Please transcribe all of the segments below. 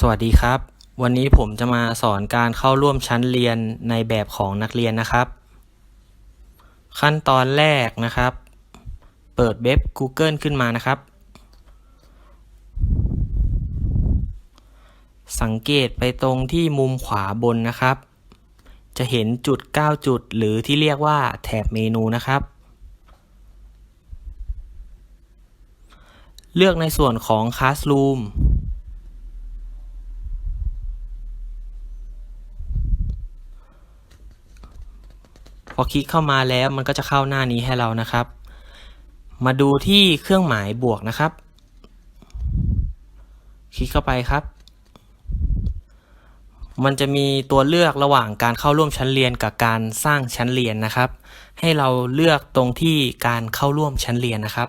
สวัสดีครับ วันนี้ผมจะมาสอนการเข้าร่วมชั้นเรียนในแบบของนักเรียนนะครับ ขั้นตอนแรกนะครับ เปิดเว็บ Google ขึ้นมานะครับ สังเกตไปตรงที่มุมขวาบนนะครับ จะเห็นจุด 9 จุด หรือที่เรียกว่าแถบเมนูนะครับ เลือกในส่วนของ Classroom พอคลิกเข้ามาแล้วมันก็จะเข้าหน้านี้ให้เรานะครับ มาดูที่เครื่องหมายบวกนะครับ คลิกเข้าไปครับ มันจะมีตัวเลือกระหว่างการเข้าร่วมชั้นเรียนกับการสร้างชั้นเรียนนะครับ ให้เราเลือกตรงที่การเข้าร่วมชั้นเรียนนะครับ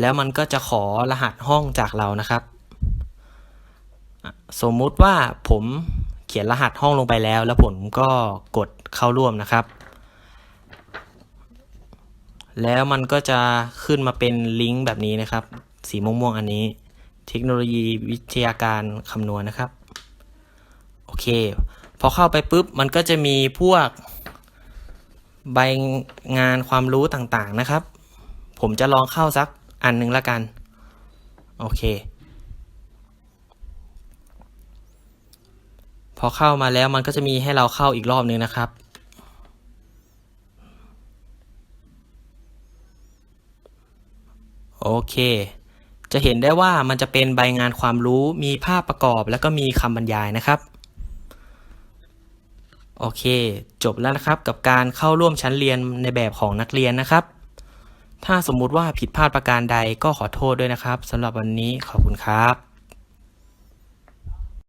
แล้วมันก็จะขอรหัสห้องจากเรานะครับ สมมุติว่าผม เขียนรหัสห้องลงไปแล้ว แล้วผมก็กดเข้าร่วมนะครับ แล้วมันก็จะขึ้นมาเป็นลิงก์แบบนี้นะครับ สีม่วงๆอันนี้ เทคโนโลยีวิทยาการคำนวณนะครับ โอเค พอเข้าไปปุ๊บ มันก็จะมีพวกใบงานความรู้ต่างๆนะครับ ผมจะลองเข้าสักอันหนึ่งละกัน โอเค พอเข้ามาแล้วมันก็จะมีให้เราเข้าอีกรอบนึงนะครับ โอเค จะเห็นได้ว่ามันจะเป็นใบงานความรู้มีภาพประกอบแล้วก็มีคำบรรยายนะครับ โอเค จบแล้วนะครับกับการเข้าร่วมชั้นเรียนในแบบของนักเรียนนะครับ ถ้าสมมุติว่าผิดพลาดประการใดก็ขอโทษด้วยนะครับสำหรับวันนี้ขอบคุณครับ